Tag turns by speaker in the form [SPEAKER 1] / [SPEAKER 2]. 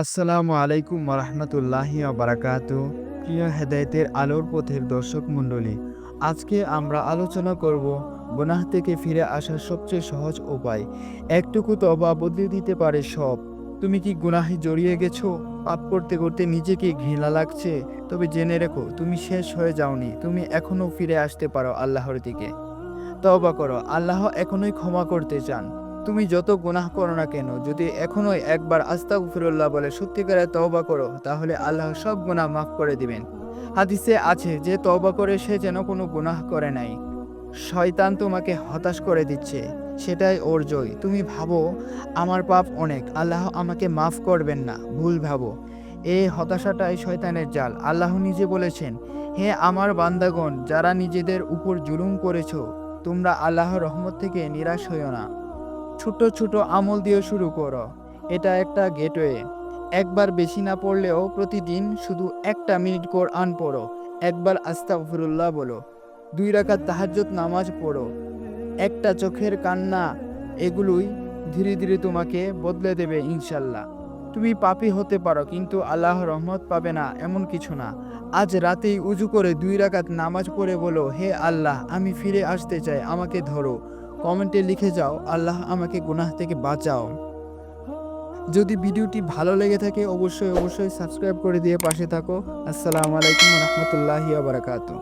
[SPEAKER 1] আসসালামু আলাইকুম রহমতুল্লাহি বারাকাত। প্রিয় হেদায়তের আলোর পথের দর্শক মণ্ডলী, আজকে আমরা আলোচনা করব গুনাহ থেকে ফিরে আসার সবচেয়ে সহজ উপায়। একটুকু তবা বদলে দিতে পারে সব। তুমি কি গুনাহে জড়িয়ে গেছো? পাপ করতে করতে নিজেকে ঘৃণা লাগছে? তবে জেনে রেখো, তুমি শেষ হয়ে যাওনি। তুমি এখনও ফিরে আসতে পারো আল্লাহর দিকে। তবা করো, আল্লাহ এখনোই ক্ষমা করতে চান। তুমি যত গুনাহ করো না কেন, যদি এখনোই একবার আস্তাগফিরুল্লাহ বলে সত্যিকারে তওবা করো, তাহলে আল্লাহ সব গুনাহ মাফ করে দিবেন। হাদিসে আছে যে তওবা করে সে যেন কোনো গুনাহ করে নাই। শয়তান তোমাকে হতাশ করে দিচ্ছে, সেটাই ওর জয়। তুমি ভাবো, আমার পাপ অনেক, আল্লাহ আমাকে মাফ করবেন না, ভুল ভাবো। এই হতাশাটাই শয়তানের জাল। আল্লাহ নিজে বলেছেন, হে আমার বান্দাগণ, যারা নিজেদের উপর জুলুম করেছ, তোমরা আল্লাহর রহমত থেকে নিরাশ হইও না। ছোট ছোট আমল দিয়ে শুরু করো। এটা একটা গেটওয়ে। একবার বেশি না পড়লেও প্রতিদিন শুধু একটা মিনিট কোরআন পড়ো। একবার আস্তাগফিরুল্লাহ বলো। দুই রাকাত তাহাজ্জুদ নামাজ পড়ো। একটা চোখের কান্না, এগুলোই ধীরে ধীরে তোমাকে বদলে দেবে ইনশাল্লাহ তুমি পাপী হতে পারো, কিন্তু আল্লাহ রহমত পাবে না, এমন কিছু না। আজ রাতেই উজু করে দুই রাকাত নামাজ পড়ে বলো, হে আল্লাহ, আমি ফিরে আসতে চাই, আমাকে ধরো। কমেন্টে লিখে যাও, আল্লাহ আমাকে গুনাহ থেকে বাঁচাও। যদি ভিডিওটি ভালো লেগে থাকে, অবশ্যই অবশ্যই সাবস্ক্রাইব করে দিয়ে পাশে থাকো। আসসালামু আলাইকুম রহমতুল্লাহি বারাকাতু